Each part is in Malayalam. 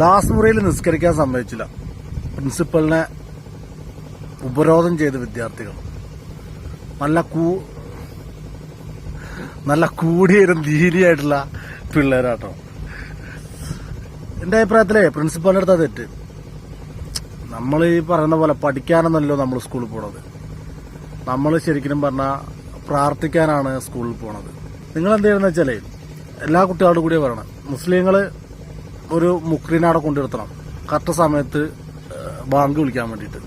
ക്ലാസ് മുറിയിൽ നിസ്കരിക്കാൻ സമ്മതിച്ചില്ല. പ്രിൻസിപ്പലിനെ ഉപരോധം ചെയ്ത വിദ്യാർത്ഥികൾ. നല്ല കൂ നല്ല കൂടിയൊരു ധീരിയായിട്ടുള്ള പിള്ളേരാട്ടോ. എന്റെ അഭിപ്രായത്തിലേ പ്രിൻസിപ്പലിന്റെ അടുത്താ തെറ്റ്. നമ്മൾ ഈ പറയുന്ന പോലെ പഠിക്കാനൊന്നല്ലോ നമ്മൾ സ്കൂളിൽ പോണത്. നമ്മൾ ശരിക്കും പറഞ്ഞാൽ പ്രാർത്ഥിക്കാനാണ് സ്കൂളിൽ പോണത്. നിങ്ങൾ എന്ത് ചെയ്യണമെന്ന് വെച്ചാലേ എല്ലാ കുട്ടികളോടും കൂടിയാണ് പറയണം. ഒരു മുക്രീനെ അവിടെ കൊണ്ടുവരുത്തണം. കറക്റ്റ് സമയത്ത് ബാങ്ക് വിളിക്കാൻ വേണ്ടിയിട്ട്.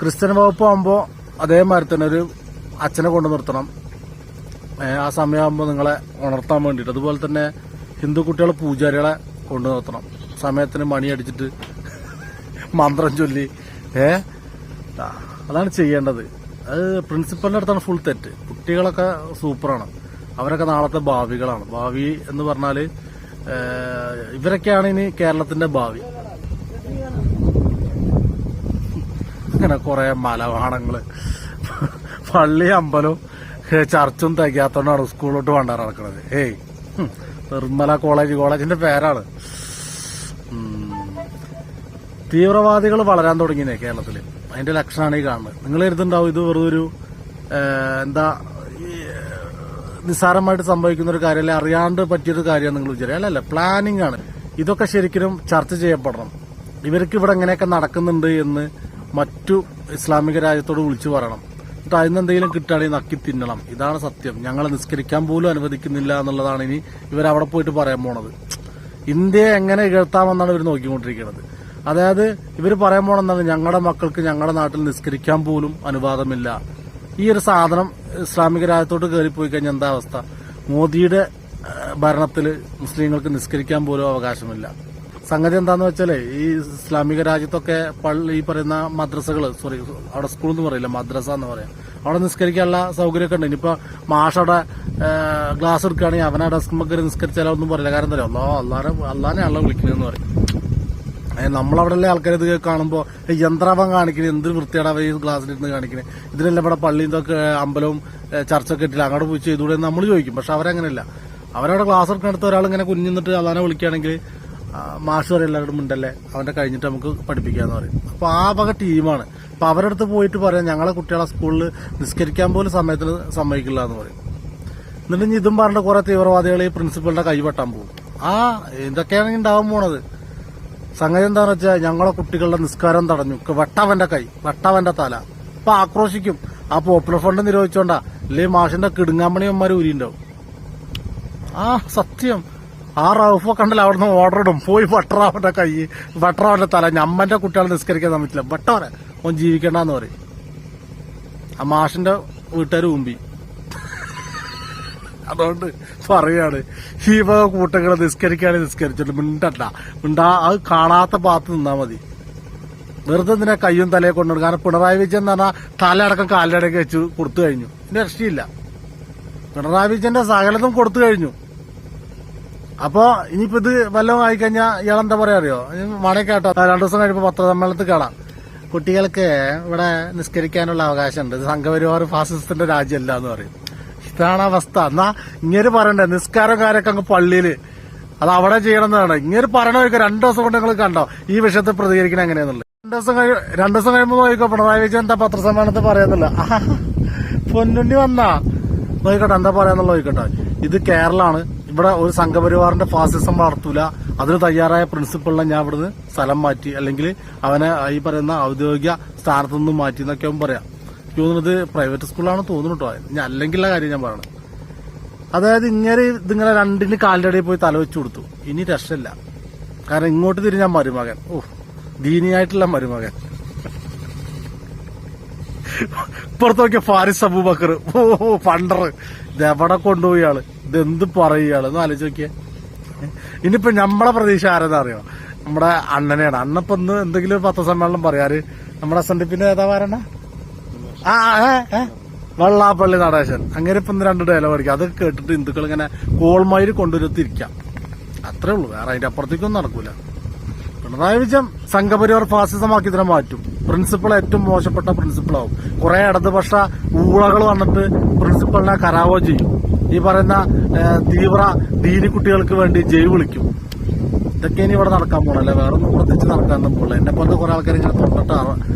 ക്രിസ്ത്യൻ വകുപ്പ് ആകുമ്പോൾ അതേമാതിരി തന്നെ ഒരു അച്ഛനെ കൊണ്ടു നിർത്തണം. ആ സമയമാകുമ്പോൾ നിങ്ങളെ ഉണർത്താൻ വേണ്ടിയിട്ട്. അതുപോലെ തന്നെ ഹിന്ദു കുട്ടികളെ പൂജാരികളെ കൊണ്ടു നിർത്തണം. സമയത്തിന് മണി അടിച്ചിട്ട് മന്ത്രം ചൊല്ലി. ഏ അതാണ് ചെയ്യേണ്ടത്. അത് പ്രിൻസിപ്പലിന്റെ അടുത്താണ് ഫുൾ തെറ്റ്. കുട്ടികളൊക്കെ സൂപ്പറാണ്. അവരൊക്കെ നാളത്തെ ഭാവികളാണ്. ഭാവി എന്ന് പറഞ്ഞാൽ ഏഹ്, ഇവരൊക്കെയാണ് ഇനി കേരളത്തിന്റെ ഭാവി. അങ്ങനെ കുറെ മലവാണങ്ങൾ പള്ളി അമ്പലവും ചർച്ചും തികയാത്തോണ്ടാണ് സ്കൂളിലോട്ട് വണ്ടാറ് നടക്കുന്നത് ഏയ് നിർമ്മല കോളേജ് കോളേജിന്റെ പേരാണ്. തീവ്രവാദികൾ വളരാൻ തുടങ്ങിയേ കേരളത്തിൽ? അതിന്റെ ലക്ഷണമാണ് ഈ കാണുന്നത്. നിങ്ങൾ എഴുതുണ്ടാവും ഇത് വെറുതെ ഒരു എന്താ നിസ്സാരമായിട്ട് സംഭവിക്കുന്ന ഒരു കാര്യമല്ല അറിയാണ്ട് പറ്റിയൊരു കാര്യമാണ് നിങ്ങൾ വിചാരിക്കുക. അല്ലല്ല പ്ലാനിങ് ആണ്. ഇതൊക്കെ ശരിക്കും ചർച്ച ചെയ്യപ്പെടണം. ഇവർക്ക് ഇവിടെ എങ്ങനെയൊക്കെ നടക്കുന്നുണ്ട് എന്ന് മറ്റു ഇസ്ലാമിക രാജ്യത്തോട് വിളിച്ചു പറയണം. എന്നിട്ട് അതിന് എന്തെങ്കിലും കിട്ടുകയാണെങ്കിൽ നക്കി തിന്നണം. ഇതാണ് സത്യം. ഞങ്ങളെ നിസ്കരിക്കാൻ പോലും അനുവദിക്കുന്നില്ല എന്നുള്ളതാണ് ഇനി ഇവർ അവിടെ പോയിട്ട് പറയാൻ പോണത്. ഇന്ത്യയെ എങ്ങനെ ഇകഴ്ത്താമെന്നാണ് ഇവർ നോക്കിക്കൊണ്ടിരിക്കുന്നത്. അതായത് ഇവർ പറയാൻ പോണെന്നാണ് ഞങ്ങളുടെ മക്കൾക്ക് ഞങ്ങളുടെ നാട്ടിൽ നിസ്കരിക്കാൻ പോലും അനുവാദമില്ല. ഈ ഒരു സാധനം ഇസ്ലാമിക രാജ്യത്തോട്ട് കയറിപ്പോയി കഴിഞ്ഞാൽ എന്താ അവസ്ഥ? മോദിയുടെ ഭരണത്തിൽ മുസ്ലിങ്ങൾക്ക് നിസ്കരിക്കാൻ പോലും അവകാശമില്ല. സംഗതി എന്താന്ന് വെച്ചാലേ ഈ ഇസ്ലാമിക രാജ്യത്തൊക്കെ പള്ളി ഈ പറയുന്ന മദ്രസകൾ സോറി അവിടെ സ്കൂൾ എന്ന് പറയില്ല മദ്രസ എന്ന് പറയാം അവിടെ നിസ്കരിക്കാനുള്ള സൗകര്യമൊക്കെ ഉണ്ട്. ഇനിയിപ്പോ മാഷവിടെ ഗ്ലാസ് എടുക്കുകയാണെങ്കിൽ അവനെ ഡെസ്കുമ്പോൾ നിസ്കരിച്ചാലോ ഒന്നും പറയില്ല. കാരണം എന്താ അല്ലോ അല്ലാതെ അല്ലാനെ അള്ള വിളിക്കുന്നതെന്ന് പറയും. നമ്മളവിടെയുള്ള ആൾക്കാർ ഇത് കാണുമ്പോൾ യന്ത്രാവം കാണിക്കുന്നത് എന്ത് വൃത്തിയാണ് ഈ ഗ്ലാസ്സിലിരുന്ന് കാണിക്കുന്നത് ഇതിനെല്ലാം ഇവിടെ പള്ളിയും അമ്പലവും ചർച്ചൊക്കെ ഇട്ടില്ല. അങ്ങോട്ട് പോയി ചെയ്തുകൂടെ നമ്മൾ ചോദിക്കും. പക്ഷെ അവരങ്ങനെയല്ല. അവരവിടെ ക്ലാസ് എടുക്കണടുത്ത് ഒരാൾ ഇങ്ങനെ കുഞ്ഞിന്നിട്ട് അതാനെ വിളിക്കുകയാണെങ്കിൽ മാഷ് വരെ എല്ലാവരും ഉണ്ടല്ലേ അവന്റെ കഴിഞ്ഞിട്ട് നമുക്ക് പഠിപ്പിക്കാന്ന് പറയും. അപ്പോൾ ആ വക ടീമാണ്. അപ്പൊ അവരുടെ അടുത്ത് പോയിട്ട് പറയാം ഞങ്ങളെ കുട്ടികളെ സ്കൂളിൽ നിസ്കരിക്കാൻ പോലും സമയത്തിന് സമ്മതിക്കില്ല എന്ന് പറയും. എന്നിട്ട് ഇതും പറഞ്ഞ കുറേ തീവ്രവാദികൾ ഈ കൈവെട്ടാൻ പോകും. ആ ഇതൊക്കെയാണ് ഉണ്ടാവാൻ പോണത്. സംഗതി എന്താണെന്ന് വെച്ചാൽ ഞങ്ങളെ കുട്ടികളുടെ നിസ്കാരം തടഞ്ഞു. വട്ടവന്റെ കൈ വെട്ടവന്റെ തല. അപ്പൊ ആക്രോശിക്കും. ആ പോപ്പുലർ ഫണ്ട് നിരോധിച്ചോണ്ടാ. അല്ലെങ്കിൽ മാഷിന്റെ കിടുങ്ങാമണിയന്മാർ ഉരിണ്ടാവും ആ സത്യം. ആ റൌഫൊക്കെ കണ്ടല്ലോ അവിടുന്ന് ഓർഡർ ഇടും. പോയി വട്ടറാവന്റെ കൈ വട്ടറാവന്റെ തല. ഞമ്മന്റെ കുട്ടികളെ നിസ്കരിക്കാൻ സമ്മതിച്ചില്ല. വട്ടവരെ ഓൻ ജീവിക്കണ്ടെന്ന് പറയും. ആ മാഷിന്റെ വീട്ടുകാർ ഊമ്പി. അതുകൊണ്ട് പറയാണ്. ഈ വക കൂട്ടങ്ങളെ നിസ്കരിക്കാതെ നിസ്കരിച്ചിട്ട് മിണ്ടണ്ട. മിണ്ടാ അത് കാണാത്ത ഭാഗത്ത് നിന്നാ മതി. വെറുതെ ഇതിനെ കയ്യും തലയെ കൊണ്ടുവരും കാരണം പിണറായി വിജയൻ എന്ന് പറഞ്ഞാൽ തലയടക്കം കാലിലടക്കം വെച്ച് കൊടുത്തു കഴിഞ്ഞു. പിന്നെ രക്ഷയില്ല. പിണറായി വിജയന്റെ സകലതും കൊടുത്തു കഴിഞ്ഞു. അപ്പോ ഇനിയിപ്പോ ഇത് വല്ലതും ആയിക്കഴിഞ്ഞാൽ എന്താ പറയാ അറിയോ? മണി കേട്ടോ. രണ്ടു ദിവസം കഴിയുമ്പോൾ പത്രസമ്മേളനത്തിൽ കാണാം കുട്ടികൾക്ക് ഇവിടെ നിസ്കരിക്കാനുള്ള അവകാശമുണ്ട്. സംഘപരിവാർ ഫാസിസത്തിന്റെ രാജ്യമല്ല എന്ന് പറയും. ഇതാണ് അവസ്ഥ എന്നാ ഇങ്ങനെ പറയണ്ടേ നിസ്കാരം കാര്യമൊക്കെ അങ്ങ് പള്ളിയിൽ. അത് അവിടെ ചെയ്യണമെന്നാണ്. ഇങ്ങനെ പറയണമൊക്കെ രണ്ടു ദിവസം കൊണ്ട് നിങ്ങൾ കണ്ടോ ഈ വിഷയത്തെ പ്രതികരിക്കണം എങ്ങനെയാന്നുള്ളത്. രണ്ടു ദിവസം കഴി രണ്ടു ദിവസം കഴിയുമ്പോൾ നോക്കിക്കോ പിണറായി വിജയൻ എന്താ പത്രസമ്മേളനത്തിൽ പറയുന്നില്ല. പൊന്നുണ്ണി വന്നാ. നോക്കിക്കോട്ടെ എന്താ പറയാന്നുള്ള നോക്കിക്കോട്ടെ. ഇത് കേരളമാണ് ഇവിടെ ഒരു സംഘപരിവാറിന്റെ ഫാസിസം വളർത്തൂല. അതിന് തയ്യാറായ പ്രിൻസിപ്പളിനെ ഞാൻ ഇവിടുന്ന് സ്ഥലം മാറ്റി. അല്ലെങ്കിൽ അവനെ ഈ പറയുന്ന ഔദ്യോഗിക സ്ഥാനത്തു നിന്നും മാറ്റി എന്നൊക്കെ അവൻ പറയാം. തോന്നുന്നത് പ്രൈവറ്റ് സ്കൂളാണ് തോന്നുന്നുട്ടോ ഞാൻ അല്ലെങ്കിലുള്ള കാര്യം ഞാൻ പറയണത്. അതായത് ഇങ്ങനെ ഇതിങ്ങനെ രണ്ടിന് കാലിടയിൽ പോയി തല വെച്ച് കൊടുത്തു. ഇനി രക്ഷയില്ല. കാരണം ഇങ്ങോട്ട് തിരിഞ്ഞ മരുമകൻ. ഓ ദീനിയായിട്ടുള്ള മരുമകൻ. ഇപ്പുറത്ത് നോക്കിയ ഫാരിസ് അബൂബക്കർ. ഓ ഫണ്ടർ ഇതെവിടെ കൊണ്ടുപോയി ആൾ? ഇതെന്ത് പറയുകയാൾ എന്ന് ആലോചിച്ച് നോക്കിയേ. ഇനിയിപ്പോ നമ്മളെ പ്രതീക്ഷ ആരെന്ന് അറിയോ? നമ്മുടെ അണ്ണനെയാണ്. അണ്ണപ്പൊ എന്തെങ്കിലും പത്രസമ്മേളനം പറയാറ്? നമ്മുടെ എസ് ഡി ഏതാ പറയണ വെള്ളാപ്പള്ളി നടേശൻ. അങ്ങനെ ഇപ്പൊ രണ്ട് ഡയലോഗ് അടിക്കുക അത് കേട്ടിട്ട് ഹിന്ദുക്കൾ ഇങ്ങനെ കോൾമയിൽ കൊണ്ടുവരുത്തിരിക്കാം അത്രേ ഉള്ളൂ. വേറെ അതിന്റെ അപ്പുറത്തേക്കൊന്നും നടക്കൂല. പിണറായി വിജയൻ സംഘപരിവാർ ഫാസിസമാക്കി ഇതിനെ മാറ്റും. പ്രിൻസിപ്പൾ ഏറ്റവും മോശപ്പെട്ട പ്രിൻസിപ്പളാവും കുറെ ഇടതുപക്ഷ ഊളകൾ വന്നിട്ട് പ്രിൻസിപ്പളിനെ കരാവോ ചെയ്യും. ഈ പറയുന്ന തീവ്ര ദീനി കുട്ടികൾക്ക് വേണ്ടി ജയ് വിളിക്കും. ഇതൊക്കെ ഇനി ഇവിടെ നടക്കാൻ പോണല്ലേ വേറെ ഒന്നും പ്രത്യേകിച്ച് നടക്കാനൊന്നും പോകില്ല എന്നെ പോലത്തെ കുറെ ആൾക്കാർ ഇങ്ങനെ തൊണ്ടിട്ട്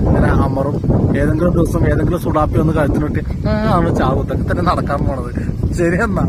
ഇങ്ങനെ അമറും. ഏതെങ്കിലും ദിവസം ഏതെങ്കിലും സുഡാപ്പി ഒന്ന് കഴുത്തിനിട്ട് ആ ആണ് ചാവും. തന്നെ നടക്കാൻ പോണത്. ശരി എന്നാ.